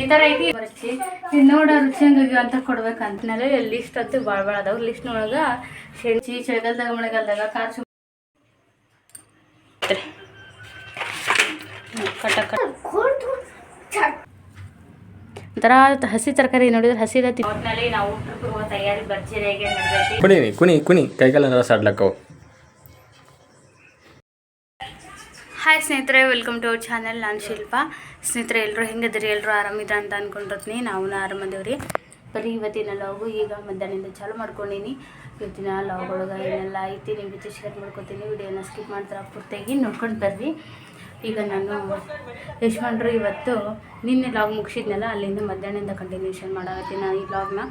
ಈ ತರ ಐತಿ. ಬರ್ಚಿ ಇದು ನೋಡ ರುಚಿಯಂಗಾಗಿ ಅಂತ ಕೊಡ್ಬೇಕಂತ ಲಿಸ್ಟ್ ಅಂತೂ ಭಾಳ ಭಾಳ ಅದಾವ. ಲಿಸ್ಟ್ನೊಳಗೆ ಶೆಂಚಿ ಚಳಿಗಾಲದಾಗ ಮಳೆಗಾಲದಾಗ ಖಾರ ಸುಮ್ ಕಟ್ಟ ಕಟ್ಟ. ಒಂಥರ ಹಸಿ ತರಕಾರಿ ನೋಡಿದ್ರೆ ಹಸಿದ ಒಟ್ಟಿನಲ್ಲಿ ನಾವು ತಯಾರಿ ಭರ್ಜರಿಯಾಗಿ ಕುಣಿ ಕುಣಿ ಕುಣಿ ಕೈಕಾಲ ಸಾಡ್ಲಕ್ಕವು. ಹಾಯ್ ಸ್ನೇಹಿತರೆ ವೆಲ್ಕಮ್ ಟು ಅವರ್ ಚಾನಲ್ ನಾನು ಶಿಲ್ಪ. ಸ್ನೇಹಿತರೆ ಎಲ್ಲರೂ ಹೆಂಗದ್ರಿ ಎಲ್ಲರೂ ಆರಾಮಿದ್ರ ಅಂತ ಅಂದ್ಕೊಂಡಿರ್ತೀನಿ ನಾವು ಆರಾಮದೇವ್ರಿ. ಬರೀ ಇವತ್ತಿನ ಲಾಗು ಈಗ ಮಧ್ಯಾಹ್ನದಿಂದ ಚಾಲು ಮಾಡ್ಕೊಂಡೀನಿ. ಇವತ್ತಿನ ಲಾಗ್ ಒಳಗೆ ಏನೆಲ್ಲ ಐತಿ ನಿಮ್ಮ ಜೊತೆ ಶೇರ್ ಮಾಡ್ಕೊತೀನಿ. ವಿಡಿಯೋನ ಸ್ಕಿಪ್ ಮಾಡ್ತಾರೆ ಪೂರ್ತಿಯಾಗಿ ನೋಡ್ಕೊಂಡು ಬರ್ರಿ. ಈಗ ನಾನು ಯಶ್ವಂಡ್ರು ಇವತ್ತು ನಿನ್ನೆ ಲಾಗ್ ಮುಗಿಸಿದ್ನಲ್ಲ ಅಲ್ಲಿಂದ ಮಧ್ಯಾಹ್ನದಿಂದ ಕಂಟಿನ್ಯೂಷನ್ ಮಾಡಾಕತ್ತೀನಿ ನಾನು ಈ ಲಾಗ್ನ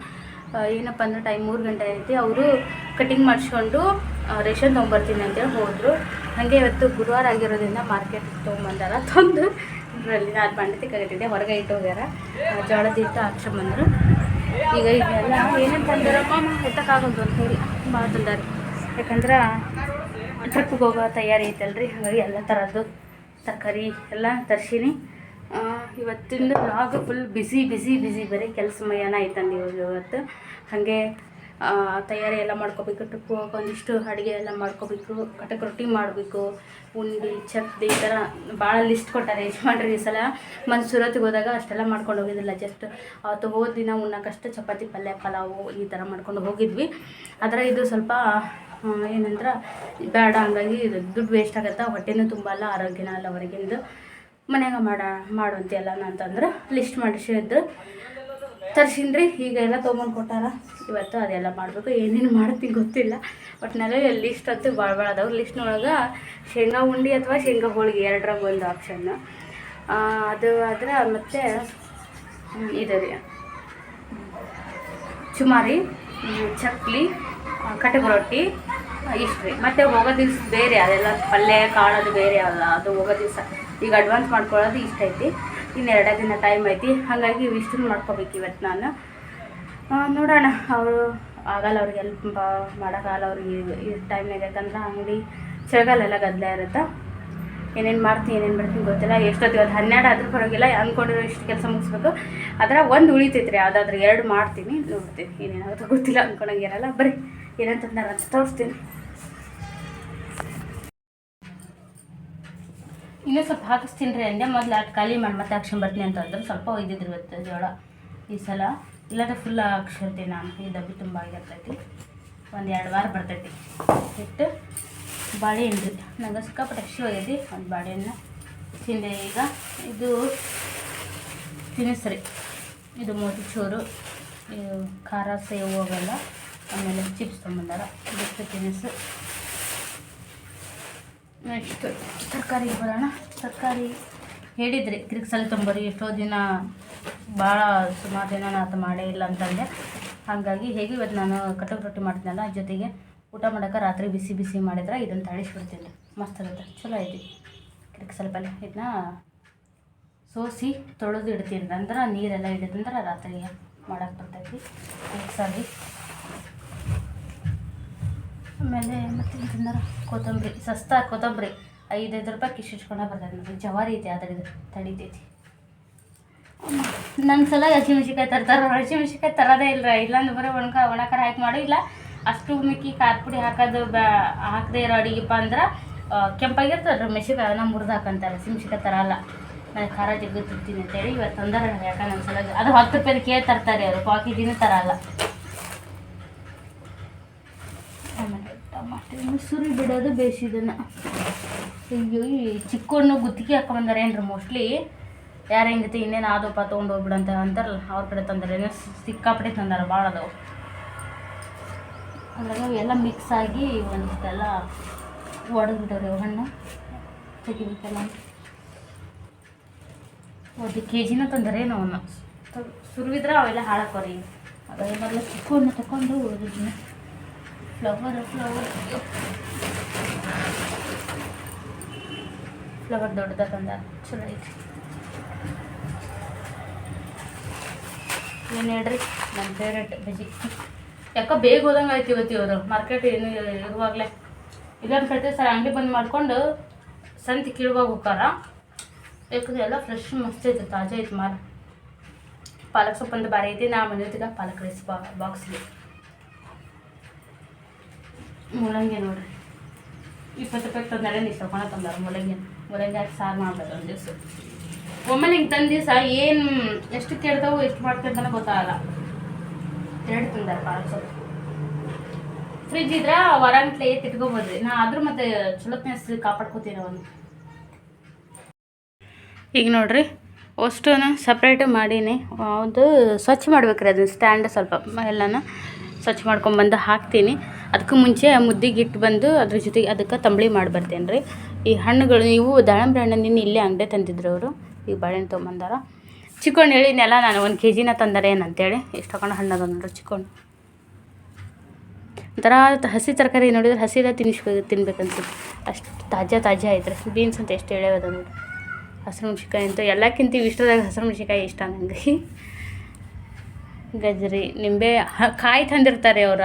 ಏನಪ್ಪ ಅಂದ್ರೆ ಟೈಮ್ ಮೂರು ಗಂಟೆ ಐತಿ ಅವರು ಕಟಿಂಗ್ ಮಾಡಿಸ್ಕೊಂಡು ರೇಷನ್ ತೊಗೊಂಬರ್ತೀನಿ ಅಂತೇಳಿ ಹೋದರು. ಹಾಗೆ ಇವತ್ತು ಗುರುವಾರ ಆಗಿರೋದ್ರಿಂದ ಮಾರ್ಕೆಟ್ ತೊಗೊಂಬಂದಾರ. ತಂದು ಇದರಲ್ಲಿ ನಾನು ಬಂಡತಿ ಕರಿತಿದ್ದೆ. ಹೊರಗೆ ಇಟ್ಟು ಹೋಗ್ಯಾರ. ಜೋಳದ ಹಿಟ್ಟು ಹಾಕ್ಸ್ಕೊಂಬಂದ್ರು ಈಗ ಇದೆಲ್ಲ ಏನೇನು ತಂದಾರಪ್ಪ ಎತ್ತಕ್ಕಾಗೋದು ಅಂತ ಹೇಳಿ ಭಾಳ ತಂದಾರ. ಯಾಕಂದ್ರೆ ಟ್ರಿಪ್ಗೆ ಹೋಗೋ ತಯಾರಿ ಐತಲ್ರಿ. ಹಾಗಾಗಿ ಎಲ್ಲ ಥರದ್ದು ತರಕಾರಿ ಎಲ್ಲ ತರ್ಸೀನಿ. ಇವತ್ತಿಂದ ಲಾಗ್ ಫುಲ್ ಬಿಸಿ ಬಿಸಿ ಬಿಸಿ ಬರೀ ಕೆಲಸ ಮಯನ ಐತಂದು ಇವತ್ತು. ಹಾಗೆ ತಯಾರಿ ಎಲ್ಲ ಮಾಡ್ಕೋಬೇಕು, ಟ್ರಿಪ್ ಹೋಗೋಕೆ ಒಂದಿಷ್ಟು ಅಡುಗೆ ಎಲ್ಲ ಮಾಡ್ಕೋಬೇಕು ಕಟಕ್ ರೊಟ್ಟಿ ಮಾಡಬೇಕು, ಉಂಡಿ ಚಪ್ಪಿ ಈ ಥರ ಭಾಳ ಲಿಸ್ಟ್ ಕೊಟ್ಟಾರೆ ಯಜಮಾನ್ರಿ ಈ ಸಲ. ಮತ್ತು ಸುರತ್ಗೆ ಹೋದಾಗ ಅಷ್ಟೆಲ್ಲ ಮಾಡ್ಕೊಂಡು ಹೋಗಿದ್ದಿಲ್ಲ ಜಸ್ಟ್ ಅವತ್ತು ಹೋದ ದಿನ ಉಣ್ಣಕ್ಕಷ್ಟು ಚಪಾತಿ, ಪಲ್ಯ, ಪಲಾವು ಈ ಥರ ಮಾಡ್ಕೊಂಡು ಹೋಗಿದ್ವಿ. ಆದರೆ ಇದು ಸ್ವಲ್ಪ ಏನಂದ್ರೆ ಬೇಡ ಹಂಗಾಗಿ ದುಡ್ಡು ವೇಸ್ಟ್ ಆಗತ್ತೆ, ಹೊಟ್ಟೆನೂ ತುಂಬಲ್ಲ ಆರೋಗ್ಯನ ಅಲ್ಲ ಹೊರಗಿಂದು. ಮನ್ಯಾಗ ಮಾಡ ಮಾಡುವಂತೆಲ್ಲ ಅಂತಂದ್ರೆ ಲಿಸ್ಟ್ ಮಾಡಿಸಿದ್ದು ತರ್ಸಿನ್ರಿ ಈಗ ಎಲ್ಲ ತೊಗೊಂಡು ಕೊಟ್ಟಾರ. ಇವತ್ತು ಅದೆಲ್ಲ ಮಾಡಬೇಕು. ಏನೇನು ಮಾಡ್ತೀನಿ ಗೊತ್ತಿಲ್ಲ. ಒಟ್ಟಿನಲ್ಲಿ ಲಿಸ್ಟ್ ಅಂತೂ ಭಾಳ ಭಾಳ ಅದಾವೆ. ಲಿಸ್ಟ್ನೊಳಗೆ ಶೇಂಗಾ ಉಂಡಿ ಅಥವಾ ಶೇಂಗಾ ಹೋಳಿಗೆ ಎರಡರಾಗ ಒಂದು ಆಪ್ಷನ್ ಅದು ಆದ್ರೆ ಮತ್ತೆ ಇದು ರೀ. ಚುಮಾರಿ ಚಕ್ಲಿ ಕಟಕ್ ರೊಟ್ಟಿ ಇಷ್ಟು ರೀ. ಮತ್ತು ಹೋಗೋ ದಿವ್ಸ ಬೇರೆ, ಅದೆಲ್ಲ ಪಲ್ಯ ಕಾಳದು ಬೇರೆ ಅಲ್ಲ. ಅದು ಹೋಗೋ ದಿವಸ. ಈಗ ಅಡ್ವಾನ್ಸ್ ಮಾಡ್ಕೊಳ್ಳೋದು ಇಷ್ಟ ಐತಿ. ಇನ್ನು ಎರಡೇ ದಿನ ಟೈಮ್ ಐತಿ. ಹಾಗಾಗಿ ಇವಿಷ್ಟನ್ನು ಮಾಡ್ಕೋಬೇಕು ಇವತ್ತು ನಾನು. ನೋಡೋಣ. ಅವರು ಆಗಲ್ಲ, ಅವ್ರಿಗೆ ಎಲ್ಪ್ ಮಾಡೋಕ್ಕಾಗಲ್ಲ, ಅವ್ರಿಗೆ ಈ ಟೈಮ್ನಾಗ ಯಾಕಂದ್ರೆ ಅಂಗಡಿ ಚಳಿಗಾಲ ಎಲ್ಲ ಗದ್ದಲ ಇರುತ್ತೆ. ಏನೇನು ಮಾಡ್ತೀನಿ ಏನೇನು ಮಾಡ್ತೀನಿ ಗೊತ್ತಿಲ್ಲ. ಎಷ್ಟೊತ್ತು ಇವತ್ತು ಹನ್ನೆರಡು ಆದರೂ ಪರವಾಗಿಲ್ಲ ಅಂದ್ಕೊಂಡಿರೋ ಇಷ್ಟು ಕೆಲಸ ಮುಗಿಸ್ಬೇಕು. ಅದರ ಒಂದು ಉಳಿತೈತ್ರಿ. ಯಾವುದಾದ್ರೂ ಎರಡು ಮಾಡ್ತೀನಿ. ನೋಡ್ತೀನಿ. ಏನೇನಾದ್ರೂ ಗೊತ್ತಿಲ್ಲ. ಅಂದ್ಕೊಂಡಂಗೆ ಇರಲ್ಲ ಬರೀ ಏನಂತಂದ್ರೆ ತೋರಿಸ್ತೀನಿ. ಇನ್ನೂ ಸ್ವಲ್ಪ ಹಾಕಿಸ್ತೀನಿ ರೀ ಅಂದೆ, ಮೊದಲು ಅಟ್ ಖಾಲಿ ಮಾಡಿ ಮತ್ತೆ ಹಾಕ್ಸ್ಕೊಂಬರ್ತೀನಿ ಅಂತ ಅಂದ್ರೆ ಸ್ವಲ್ಪ ಒಯ್ದಿದ್ರು ಇವತ್ತು ಜೋಳ ಈ ಸಲ. ಇಲ್ಲಾಂದ್ರೆ ಫುಲ್ ಹಾಕ್ಸ್ಕೊಳ್ತೀನಿ ನಾನು. ಈ ಡಬ್ಬಿ ತುಂಬ ಆಗಿರ್ತೈತಿ ಒಂದು ಎರಡು ವಾರ ಬರ್ತೈತಿ. ಇಟ್ಟು ಬಾಳೆಹಣ್ಣು ನಂಗೆ ಸಿಕ್ಕಾಪಟ್ಟೆ ಹಕ್ಷಿ ಒಯ್ಯದಿ. ಒಂದು ಬಾಳೆಹಣ್ಣು ತಿಂದೆ ಈಗ. ಇದು ತಿನಿಸ್ರಿ. ಇದು ಮೋತಿಚೂರು ಖಾರ ಸೇವ್ ಹೋಗಲ್ಲ. ಆಮೇಲೆ ಚಿಪ್ಸ್ ತೊಗೊಂಬಂದಾರ ಇದಕ್ಕೆ ತಿನಿಸು. ನೆಕ್ಸ್ಟ್ ತರಕಾರಿ ಬರೋಣ. ತರಕಾರಿ ಹೇಳಿದ್ರಿ ಕ್ರಿಕ್ಸಲ್ಲಿ ತೊಂಬರಿ, ಎಷ್ಟೋ ದಿನ ಭಾಳ ಸುಮಾರು ದಿನ ನಾನು ಮಾಡೇ ಇಲ್ಲ ಅಂತಂದೆ. ಹಾಗಾಗಿ ಹೇಗೆ ಇವತ್ತು ನಾನು ಕಟಕ್ ರೊಟ್ಟಿ ಮಾಡ್ತೀನಲ್ಲ ಜೊತೆಗೆ ಊಟ ಮಾಡೋಕೆ ರಾತ್ರಿ ಬಿಸಿ ಬಿಸಿ ಮಾಡಿದ್ರೆ ಇದನ್ನು ತಾಳಿಸ್ಬಿಡ್ತೀನಿ ಮಸ್ತ್ ಇರುತ್ತೆ. ಚಲೋ ಐತಿ. ಕ್ರಿಕ್ಸಲ್ ಸ್ವಲ್ಪ ಇದನ್ನ ಸೋಸಿ ತೊಳೆದು ಇಡ್ತೀನಿ. ಅಂದ್ರೆ ನೀರೆಲ್ಲ ಹಿಡಿದಂದ್ರೆ ರಾತ್ರಿಗೆ ಮಾಡೋಕ್ಕೆ ಬರ್ತೈತಿ. ಕ್ರಿಕ್ಸಲ್ಲಿ ಆಮೇಲೆ ಮತ್ತೆ ತಿಂದಾರ ಕೊತ್ತಂಬರಿ, ಸಸ್ತಾ ಕೊತ್ತಂಬರಿ. ಐದೈದು ರೂಪಾಯಿ ಕಿಶಿಸ್ಕೊಂಡ ಬರ್ತೈತೆ ನೋಡಿ ಜವಾರಿ ಐತಿ ಆದ್ರೆ ಇದು ತಡಿತೈತಿ. ನನ್ನ ಸಲ ಹಸಿಮೆಣ್ಸಿಕಾಯಿ ತರ್ತಾರೆ. ಹಸಿಮೆಣ್ಸಿಕಾಯಿ ತರೋದೇ ಇಲ್ಲ ಇಲ್ಲಾಂದ್ರೆ ಬರೀ ಒಣಕ, ಒಣಕಾರ ಹಾಕಿ ಮಾಡು. ಇಲ್ಲ, ಅಷ್ಟು ಮಿಕ್ಕಿ ಖಾರ ಪುಡಿ ಹಾಕೋದು ಬ್ಯಾ ಹಾಕದೇ ಇರೋ ಅಡಿಗೆಪ್ಪ ಅಂದ್ರೆ ಕೆಂಪಾಗಿರ್ತದೆ ಮೆಣಸಿಕಾಯಿ ಅದನ್ನ ಮುರಿದು ಹಾಕಂತಾರೆ. ಹಸಿಮೆಣ್ಸಿಕಾಯಿ ತರಲ್ಲ. ನಾನು ಖಾರ ಜಗ್ಗು ತಿಂತೀನಿ ಅಂತೇಳಿ ಇವತ್ತು ತಂದಾರ ಯಾಕಂದ್ರೆ ನನ್ನ ಸಲ ಅದು ಹತ್ತು ರೂಪಾಯಿ ಕೇಳಿ ತರ್ತಾರೆ ಅವರು. ದಿನ ತರಲ್ಲ ಆಮೇಲೆ ಸುರಿ ಬಿಡೋದು ಬೇಯಿಸಿದನ್ನು ಅಯ್ಯೋ, ಈ ಚಿಕ್ಕೋಣ್ಣು ಗುತ್ತಿಗೆ ಹಾಕೊಂಬಂದಾರೆ ಏನ್ರಿ ಮೋಸ್ಟ್ಲಿ ಯಾರು ಹೆಂಗತಿ, ಇನ್ನೇನು ಆದೋಪ ತೊಗೊಂಡು ಹೋಗ್ಬಿಡಂತ ಅಂತಾರಲ್ಲ, ಅವ್ರ ಕಡೆ ತಂದಾರೆ. ಏನೋ ಸಿಕ್ಕಾಪಟ್ಟೆ ತಂದಾರ, ಭಾಳ ಅದಾವು. ಅದ್ರಾಗ ಎಲ್ಲ ಮಿಕ್ಸ್ ಆಗಿ ಒಂದಿಷ್ಟೆಲ್ಲ ಒಡೆದ್ಬಿಟ್ಟವ್ರಿ ಅವು ಹಣ್ಣು ತೆಗಿಬೇಕಲ್ಲ. ಒಂದು ಕೆ ಜಿನ ತಂದರೆ ಏನೋ ಅವನ್ನ ಸುರುವಿದ್ರೆ ಅವೆಲ್ಲ ಹಾಳಾಕೋರಿ. ಅದೆಲ್ಲ ಮೊದಲು ಚಿಕ್ಕೋಣ್ಣು ತಗೊಂಡು ಉಳಿದಿದ್ನ. ಫ್ಲವರ್ ಫ್ಲವರ್ ಫ್ಲವರ್ ದೊಡ್ಡದ ತಂದ ಚಲೋ ಐತಿ. ಏನು ಹೇಳ್ರಿ? ನನ್ನ ಫೇವ್ರೇಟ್ ಬಜ್ಜಿ ಯಾಕೋ ಬೇಗ ಹೋದಂಗೆ ಆಯ್ತು ಇವತ್ತು ಇವರು. ಮಾರ್ಕೆಟ್ ಏನು ಇರುವಾಗಲೇ. ಇಲ್ಲೊಂದು ಪ್ರತಿ ಸರ್ ಅಂಗಡಿ ಬಂದ್ ಮಾಡ್ಕೊಂಡು ಸಂತಿ ಕೀಳುವಾಗ ಹೋಗ್ತಾರ. ಯಾಕಂದ್ರೆ ಎಲ್ಲ ಫ್ರೆಶ್ ಮಸ್ತ್ ಐತೆ, ತಾಜಾ ಐತೆ ಮಾರ ಪಾಲಕ್ ಸೊಪ್ಪಂದು ಬಾರಿ ಐತಿ. ನಾ ಮನೆ ಪಾಲಕ್ ರೈಸ್ ಬಾಕ್ಸ್ಗೆ ಮೂಲಂಗಿ ನೋಡ್ರಿ. ಇಪ್ಪತ್ತು ರೂಪಾಯಿ ತಂದರೆ ನೀವು ತಗೊಳ ತಂದಾರ ಮೂಲಂಗಿ ಮೂಲಂಗಿ ಹಾಕಿ ಸಾರು ಮಾಡ್ಬೇಕು ಒಂದು ದಿವಸ. ಒಮ್ಮೆ ಹಿಂಗೆ ತಂದ ದಿವಸ ಏನು ಎಷ್ಟು ಕೆಡ್ತಾವು ಎಷ್ಟು ಮಾಡ್ತಿರ್ತಾನೆ ಗೊತ್ತಾಗಲ್ಲ. ಎರಡು ತಂದಾರ ಪಾರ್ಸಲ್ ಫ್ರಿಜ್ ಇದ್ರೆ ಹೊರಗಂಟ್ಲೆ ಇಟ್ಕೋಬೋದ್ರಿ. ನಾ ಆದ್ರೂ ಮತ್ತೆ ಚಲೋತ್ನೆಸ್ ಕಾಪಾಡ್ಕೋತೀನಿ ಅವನು. ಈಗ ನೋಡ್ರಿ ಅಷ್ಟು ಸಪ್ರೇಟ್ ಮಾಡೀನಿ. ಒಂದು ಸ್ವಚ್ಛ ಮಾಡ್ಬೇಕ್ರಿ ಅದನ್ನ ಸ್ಟ್ಯಾಂಡ್ ಸ್ವಲ್ಪ ಎಲ್ಲನ. ಸ್ವಚ್ಛ ಮಾಡ್ಕೊಂಬಂದು ಹಾಕ್ತೀನಿ. ಅದಕ್ಕೆ ಮುಂಚೆ ಮುದ್ದಿಗೆ ಇಟ್ಟು ಬಂದು ಅದ್ರ ಜೊತೆಗೆ ಅದಕ್ಕೆ ತಂಬಳಿ ಮಾಡಿ ಬರ್ತೇನೆ ರೀ. ಈ ಹಣ್ಣುಗಳು, ಇವು ದಾಳಿಂಬೆ ಹಣ್ಣು ನಿನ್ನೆ ಇಲ್ಲೇ ಅಂಗಡಿ ತಂದಿದ್ರು ಅವರು. ಈಗ ಬಾಳೆಹಣ್ಣು ತೊಗೊಂಬಂದಾರ. ಚಿಕ್ಕೊಂಡು ಹೇಳಿದ್ನೆಲ್ಲ ನಾನು ಒಂದು ಕೆ ಜಿನ ತಂದರೆ ಏನಂತೇಳಿ. ಎಷ್ಟು ತಗೊಂಡು ಹಣ್ಣು ನೋಡ್ರಿ ಚಿಕ್ಕೊಂಡು ಒಂಥರ ಹಸಿ ತರಕಾರಿ ನೋಡಿದ್ರೆ ಹಸಿದ ತಿನ್ನಿಸ್ಬೇಕು ತಿನ್ಬೇಕನ್ಸುತ್ತೆ. ಅಷ್ಟು ತಾಜಾ ತಾಜಾ ಐತ್ರಿ. ಬೀನ್ಸ್ ಅಂತ ಎಷ್ಟು ಎಳೆವದ ನೋಡಿ ಹಸಿರು ಮೆಣ್ಸಿನ್ಕಾಯಿ ಅಂತ ಎಲ್ಲಕ್ಕಿಂತ ಇಷ್ಟದಾಗ ಹಸಿರು ಮೆಣ್ಸಿನ್ಕಾಯಿ ಇಷ್ಟ ನನಗೆ ಗಜ್ರಿ, ನಿಂಬೆ ಕಾಯಿ ತಂದಿರ್ತಾರೆ ಅವ್ರ.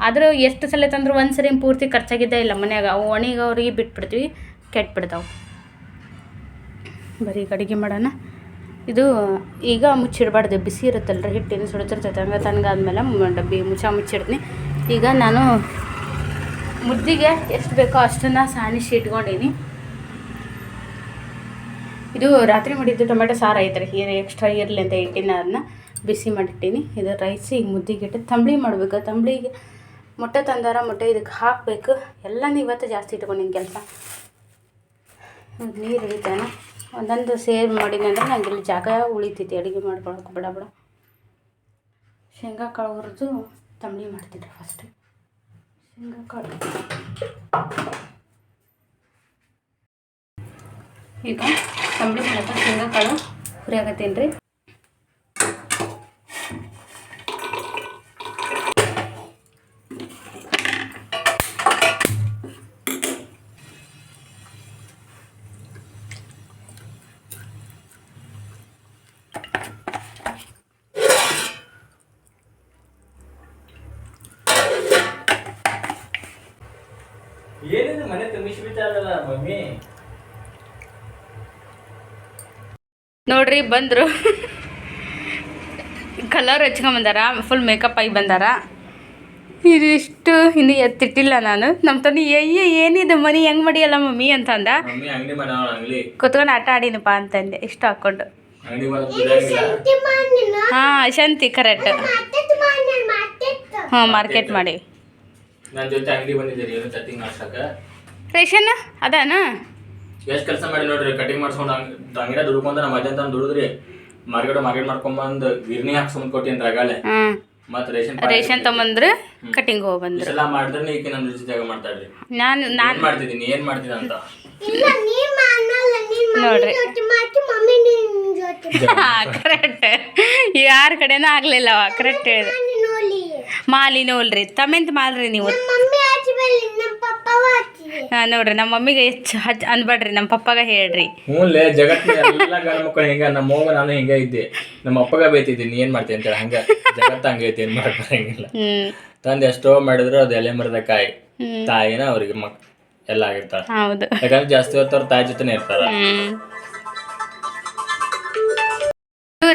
ಆದರೂ ಎಷ್ಟು ಸಲ ತಂದರೂ ಒಂದು ಸರಿ ಪೂರ್ತಿ ಖರ್ಚಾಗಿದ್ದೇ ಇಲ್ಲ ಮನ್ಯಾಗ. ಅವು ಒಣಗಿ ಅವ್ರಿಗೆ ಬಿಟ್ಬಿಡ್ತೀವಿ, ಕೆಟ್ಬಿಡ್ತಾವೆ. ಬರೀ ಅಡುಗೆ ಮಾಡೋಣ. ಇದು ಈಗ ಮುಚ್ಚಿಡ್ಬಾರ್ದು, ಬಿಸಿ ಇರುತ್ತಲ್ಲ ರೀ ಹಿಟ್ಟಿನ ಸುಡ್ತಿರ್ತೈತೆ, ಹಂಗೆ ತಣ್ಣಗಾದ್ಮೇಲೆ ಮ- ಡಬ್ಬಿ ಮುಚ್ಚ ಮುಚ್ಚಿಡ್ತೀನಿ. ಈಗ ನಾನು ಮುದ್ದಿಗೆ ಎಷ್ಟು ಬೇಕೋ ಅಷ್ಟನ್ನು ಸಾಣಿಸಿ ಇಟ್ಕೊಂಡೀನಿ. ಇದು ರಾತ್ರಿ ಮಾಡಿದ್ದು ಟೊಮೆಟೊ ಸಾರು ಐತ್ರಿ ಏನು ಎಕ್ಸ್ಟ್ರಾ ಇರಲಿ ಅಂತ ಇಟ್ಟಿನ ಅದನ್ನ ಬಿಸಿ ಮಾಡಿಟ್ಟೀನಿ. ಇದು ರೈಸ್ ಈಗ ಮುದ್ದಿಗಿಟ್ಟು ತಂಬಳಿ ಮಾಡ್ಬೇಕು. ತಂಬಳಿಗೆ ಮೊಟ್ಟೆ ತಂದಾರ ಮೊಟ್ಟೆ ಇದಕ್ಕೆ ಹಾಕಬೇಕು. ಎಲ್ಲ ಇವತ್ತು ಜಾಸ್ತಿ ಇಟ್ಕೊಂಡಿನ ಕೆಲಸ. ನೀರು ಹಿಡಿತಾನೆ. ಒಂದೊಂದು ಸೇರ್ ಮಾಡಿನಿ ಅಂದ್ರೆ ನಂಗೆ ಇಲ್ಲಿ ಜಾಗ ಉಳಿತೈತಿ. ಅಡುಗೆ ಮಾಡ್ಕೊಳಕ್ಕೆ ಬಿಡ ಬಿಡ. ಶೇಂಗಾ ಕಾಳು ಹುರಿದು ತಂಬಳಿ ಮಾಡ್ತಿದ್ರು ಫಸ್ಟ್ ಶೇಂಗಾ ಕಾಳು. ಈಗ ತಂಬಳಿ ಮಾಡಕ್ಕೆ ಶೇಂಗಾ ಕಾಳು ಆಗತ್ತೇನು ರೀ ಮನೆ ತುಂಬಿಸಿ ಬಿಟ್ಟಾರಲ್ಲ ಮಮ್ಮಿ? ನೋಡ್ರಿ ಬಂದರು. ಕಲರ್ ಹಚ್ಕೊಂಬಂದಾರ ಫುಲ್ ಮೇಕಪ್ ಆಗಿ ಬಂದಾರ. ಇದಿಷ್ಟು ಇನ್ನು ಎತ್ತಿಟ್ಟಿಲ್ಲ ನಾನು. ನಮ್ಮ ತನಿ ಅಯ್ಯ ಏನಿದು ಮನಿ ಹೆಂಗೆ ಮಾಡಿಯಲ್ಲ ಮಮ್ಮಿ? ಅಂತಂದ. ಮಮ್ಮಿ ಅಂಗಡಿ ಮಾಡವ ಅಂಗಡಿ. ಕುತ್ಕೊಂಡು ಆಟ ಆಡಿನಪ್ಪ ಅಂತಂದೆ ಇಷ್ಟು ಹಾಕ್ಕೊಂಡು ಅಂಗಡಿ ಮಾಡೋದು ಬಿಡಂಗಿಲ್ಲ ಹಾಂ ಶಾಂತಿ ಕರೆಕ್ಟ್ ಹಾಂ ಮಾರ್ಕೆಟ್ ಮಾಡಿ. ರೇಷನ್? ಅದಾನ? ಎಷ್ಟು ಕೆಲಸ ಮಾಡಿ ನೋಡ್ರಿ ಕಟಿಂಗ್ ಮಾಡ್ಸ್ಕೊಂಡು ಅಂಗಡಿ ದುಡ್ಕೊಂಡ ನಮ್ಮ ಅಜ್ಜಂತ ತಂದು ದುಡಿದ್ರಿ. ಮಾರ್ಕೆಟ್ ಮಾರ್ಕೆಟ್ ಮಾಡ್ಕೊಂಬಂದು ಗಿರ್ನಿ ಹಾಕ್ಸ್ಕೊಂಡ್ ಕೊಟ್ಟಿ ಅಂತ ಆಗಲೇ ಹ್ಞೂ ಮತ್ತೆ ರೇಷನ್ ರೇಷನ್ ತೊಗೊಂಬಂದ್ರೆ ಕಟಿಂಗ್ ಹೋಗಿ ಬಂದ್ರಿ. ಎಲ್ಲ ಮಾಡಿದ್ರೆ ಈಕೆ ನನ್ನ ಜಾಗ ಮಾಡ್ತಾಳ್ರಿ. ನಾನು ನಾನು ಏನ್ ಮಾಡ್ತಿದ್ದೀನಿ ಏನು ಮಾಡ್ತೀನಿ ಅಂತ? ನೋಡ್ರಿ. ಕರೆಕ್ಟ್ ಯಾರ ಕಡೆನೂ ಆಗ್ಲಿಲ್ಲ ಕರೆಕ್ಟ್ ಹೇಳಿದೆ ಮಾಲಿ ನೋಲ್ರಿ ತಮೆಂತ ಮಾಲ್ರಿ ನೀವು. ಹಾ, ನೋಡ್ರಿ ನಮ್ಮ ಮಮ್ಮಿಗೆ ಹೆಚ್ಚು ಹಚ್ ಅನ್ಬೇಡ್ರಿ ನಮ್ಮ ಪಪ್ಪಾಗ ಹೇಳ್ರಿ. ಹ್ಞೂನ್ಲೇ ಜಗತ್ತಿನ ಎಲ್ಲ ಗಂಡ ಮಕ್ಕಳು ಹಿಂಗ ನಮ್ಮ ಅವ್ವ ನಾನು ಹಿಂಗ ಇದ್ದೆ. ನಮ್ಮ ಅಪ್ಪಗ ಬೈತಿದ್ದೀನಿ ಏನ್ ಮಾಡ್ತೀನಿ ಅಂತೇಳಿ ಹಂಗ. ಜಗತ್ತ ಹಂಗ ಐತಿ ಏನ್ ಮಾಡಕ್ ಬರಂಗಿಲ್ಲ. ಹ್ಮ್. ತಂದು ಎಷ್ಟೋ ಮಾಡಿದ್ರು ಅದು ಎಲೆ ಮರದ ಕಾಯಿ. ತಾಯಿನ ಅವ್ರಿಗೆ ಮಕ್ ಎಲ್ಲ ಆಗಿರ್ತಾರ ಹೌದು. ಯಾಕಂದ್ರೆ ಜಾಸ್ತಿ ಹೊತ್ತು ಅವ್ರ ತಾಯಿ ಜೊತೆನೆ ಇರ್ತಾರ. ಹ್ಮ್.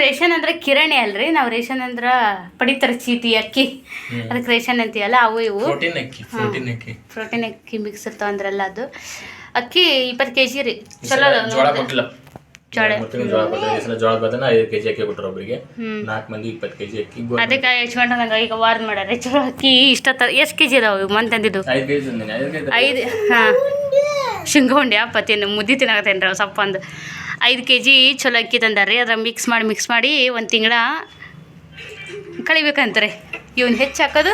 ರೇಷನ್ ಅಂದ್ರೆ ಕಿರಣಿ ಅಲ್ರಿ? ನಾವು ರೇಷನ್ ಅಂದ್ರ ಪಡಿತರ ಚೀಟಿ ಅಕ್ಕಿ. ಅದಕ್ಕೆ ರೇಷನ್ ಅಂತೀವಲ್ಲ ಅವು ಇವು. ಪ್ರೋಟೀನ್ ಅಕ್ಕಿ ಮಿಕ್ಸ್ ಇರ್ತಾವ ಅಂದ್ರಲ್ಲ ಅದು. ಅಕ್ಕಿ ಇಪ್ಪತ್ತು ಕೆ ಜಿ ರೀ ಚಲೋ ಜೋಳ ಕೊಟ್ಟಿಲ್ಲ. ಜೋಳ. ಬದನ ಐದು ಕೆಜಿ ಅಕ್ಕಿ ಕೊಟ್ಟರು ಒಬ್ರಿಗೆ. ಹ್ಮ್. ನಾಲ್ಕು ಮಂದಿ ಇಪ್ಪತ್ತು ಕೆಜಿ ಅಕ್ಕಿ ಗೋ- ಅದಕ್ಕೆ ನಂಗೆ ಈಗ ವಾರ್ ಮಾಡ್ಯಾರ ಚಲೋ ಅಕ್ಕಿ ಇಷ್ಟ ಎಷ್ಟು ಕೆ ಜಿ ಇದಾವೆ ಇವು ಮಂತ್ ತಂದಿದ್ದು ಐದು ಹಾಂ. ಶೇಂಗಾ ಉಂಡೆ ಅಪ್ಪ ತಿನ್ನು ಮುದ್ದೆ ತಿನ್ನಾಕತ್ತೇನ್ರಿ ಅವು ಸಪ್ಪ ಒಂದು ಐದು ಕೆ ಜಿ ಚಲೋ ಅಕ್ಕಿ ತಂದಾರ್ರಿ. ಅದ್ರ ಮಿಕ್ಸ್ ಮಾಡಿ ಮಿಕ್ಸ್ ಮಾಡಿ ಒಂದು ತಿಂಗಳ ಕಳಿಬೇಕಂತ್ರಿ. ಇವ್ನು ಹೆಚ್ಚು ಹಾಕೋದು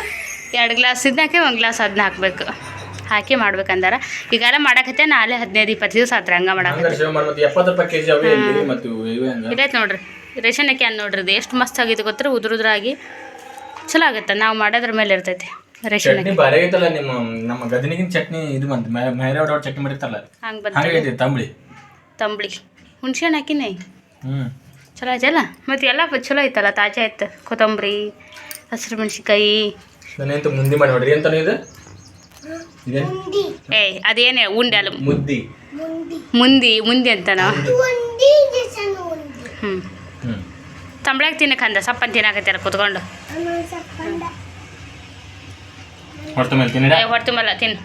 ಎರಡು ಗ್ಲಾಸ್ ಇದನ್ನ ಹಾಕಿ ಒಂದು ಗ್ಲಾಸ್ ಅದನ್ನ ಹಾಕಬೇಕು. ಹಾಕಿ ಮಾಡ್ಬೇಕಂದಾರ. ಈಗೆಲ್ಲ ಮಾಡಕತ್ತೆ ನಾಳೆ ಹದಿನೈದು ಇಪ್ಪತ್ತು ದಿವಸ ಆದ್ರೆ ಹಂಗೆ ಮಾಡಕತ್ತೆ ಇದೈತೆ ನೋಡ್ರಿ. ರೇಷನ್ ಅಕ್ಕಿ ಅನ್ನ ನೋಡ್ರಿ ಇದು. ಎಷ್ಟು ಮಸ್ತ್ ಆಗೈತೆ ಗೊತ್ತರ? ಉದ್ರ ಉದ್ರಾಗಿ ಚಲೋ ಆಗುತ್ತೆ. ನಾವು ಮಾಡೋದ್ರ ಮೇಲೆ ಇರ್ತೈತಿ ರೇಷನ್ ನಿಮ್ಮ ನಮ್ಮ ಗದನಿಗಿನ ಚಟ್ನಿ ಇದು ಬಂತು. ಚಟ್ನಿ ಮಾಡಿರ್ತಾರಲ್ಲ. ಹಂಗೆ ಬಂತ. ತಂಬಳಿ. ತಂಬಳಿ. ಹುಣ್ಸೆ ಹಣ್ಣು ಹಾಕಿನಿ. ಹ್ಮ್. ಚಲೋ ಆಯ್ತಲ್ಲ ಮತ್ತು ಎಲ್ಲ ಚಲೋ ಐತಲ್ಲ ತಾಜಾ ಐತೆ. ಕೊತ್ತಂಬರಿ ಹಸಿರು ಮೆಣಸಿನ್ಕಾಯಿ. ನಾನೇಂತ ಮುಂದಿ ಮಾಡಿ ನೋಡ್ರಿ ಎಂತಾನು ಇದು? ಏಯ್ ಅದೇನೇ ಉಂಡೆ ಅಲ್ಲ ಮುದ್ದಿ. ಮುಂದಿ ಮುಂದಿ ಅಂತನೋ? ಹ್ಞೂ ಹ್ಮ್. ತಂಬಳಾಗ ತಿನ್ನಕಂದ ಸಪ್ಪನ್ ತಿನ್ನಕತ್ತಾರ ಕುತ್ಕೊಂಡು? ಹೊರತು ಮೇಲೆ ತಿನ್ನ ಹೊಟ್ಟೆ ಮೇಲೆ ತಿನ್ನು.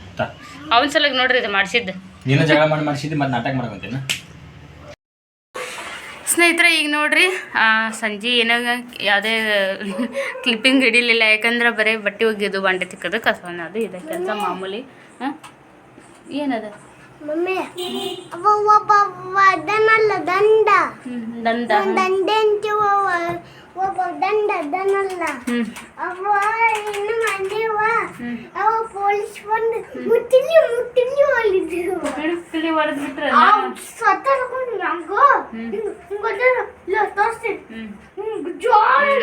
ಅವನ ಸಲ ನೋಡ್ರಿ ಇದು ಮಾಡಿಸಿದ್ದು. ನೀನು ಜಗಳ ಮಾಡಿ ಮಾಡಿಸಿದ್ದು ಮತ್ತೆ ನಾಟಕ ಮಾಡ್ಕೊಂತೇನೆ? ಸ್ನೇಹಿತರೆ ಈಗ ನೋಡ್ರಿ ಸಂಜೆ ಏನಾಗ ಯಾವುದೇ ಕ್ಲಿಪ್ಪಿಂಗ್ ಹಿಡಿಲಿಲ್ಲ ಯಾಕಂದ್ರೆ ಬರೀ ಬಟ್ಟೆ ಒಗ್ಯೋದು ಬಾಂಡೆ ತಿಕ್ಕೋದು ಕಸ ಅನ್ನೋದು ಇದೆ ಕೆಲಸ ಮಾಮೂಲಿ ಹಾಂ? ಏನದ? ದಂಡ. ಅವ ಪೊಲೀಸ್ ಬಂದು ಒಲಿದ್ರು ಹೊಡೆದ್ಬಿಟ್ರೆ ಸತ್ತರ್ಕೊಂಡು ನಂಗೋ ಗೊತ್ತಿಲ್ಲ ತೋರಿಸ್ತೀನಿ ಜಾರಿ